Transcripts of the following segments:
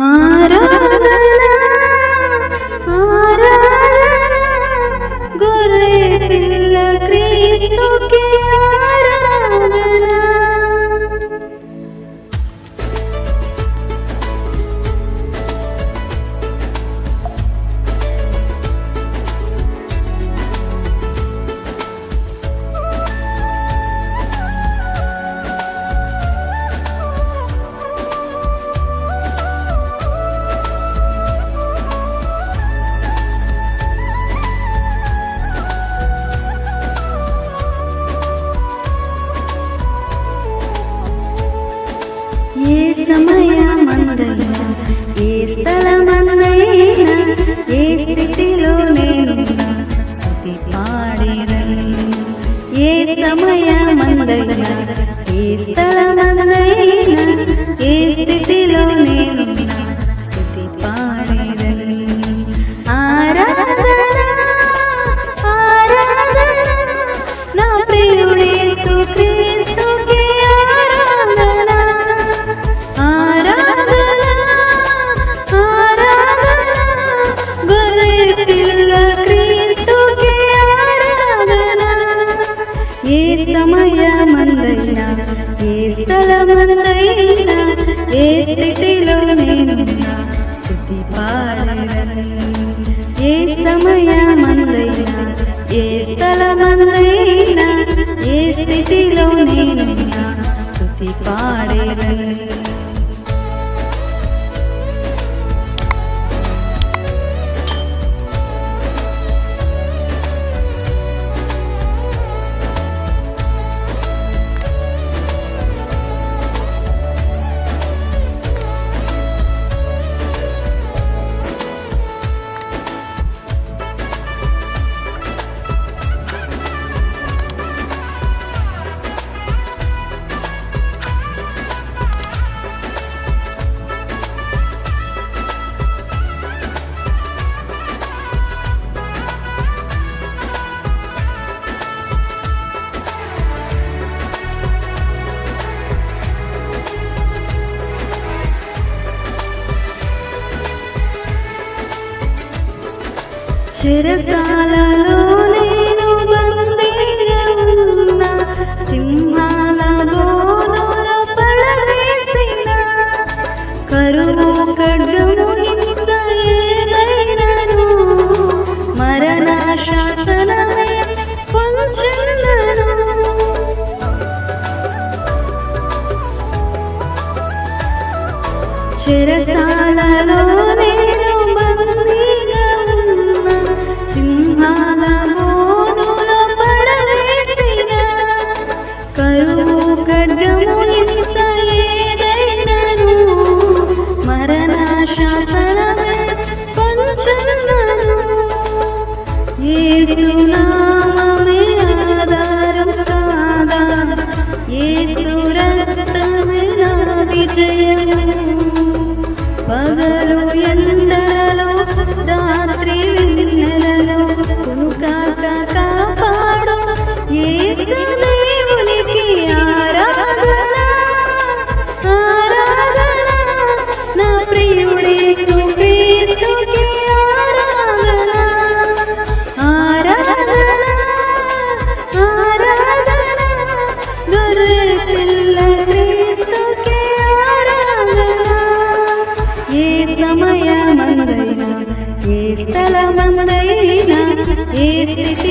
Ah. ఏ సమయమందైనా ఏ స్థలమందైనా ఏ స్థితిలో నేనున్నా స్తుతి పాడేదను ఏ సమయమందైనా ఏ స్థలమందైనా స్థలమందైనా ఏ స్థితిలో నేనున్నా స్థుతి పాడేదను ఏ సమయమందైనా ఏ స్థలమందైనా ఏ స్థితిలో నేనున్నా చెరసాలలో నేను బందీగా ఉన్న సింహాల పడవేసిన. కరువు ఖడ్గము హింస ఏదైనను మరణ శాసనమే చెరసాలలో ಸಮಯ ಮಂದೈನ ಈ ಸ್ಥಳ ಮಂದೈನ ಈ ಸ್ಥಿತಿ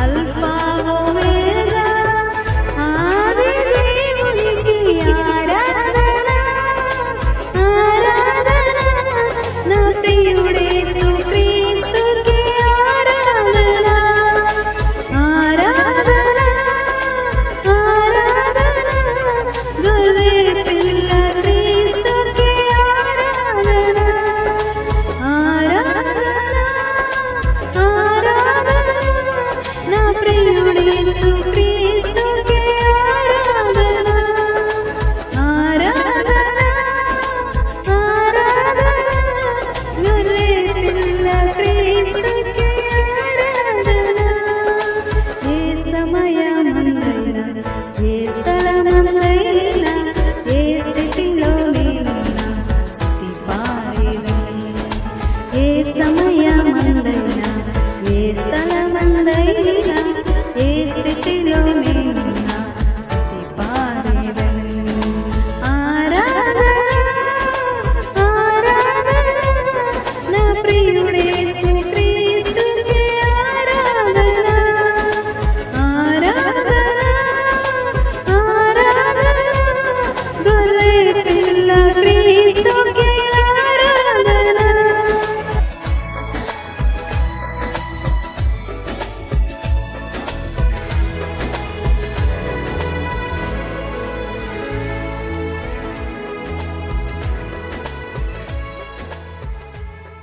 ಅಲ್ಪವೋ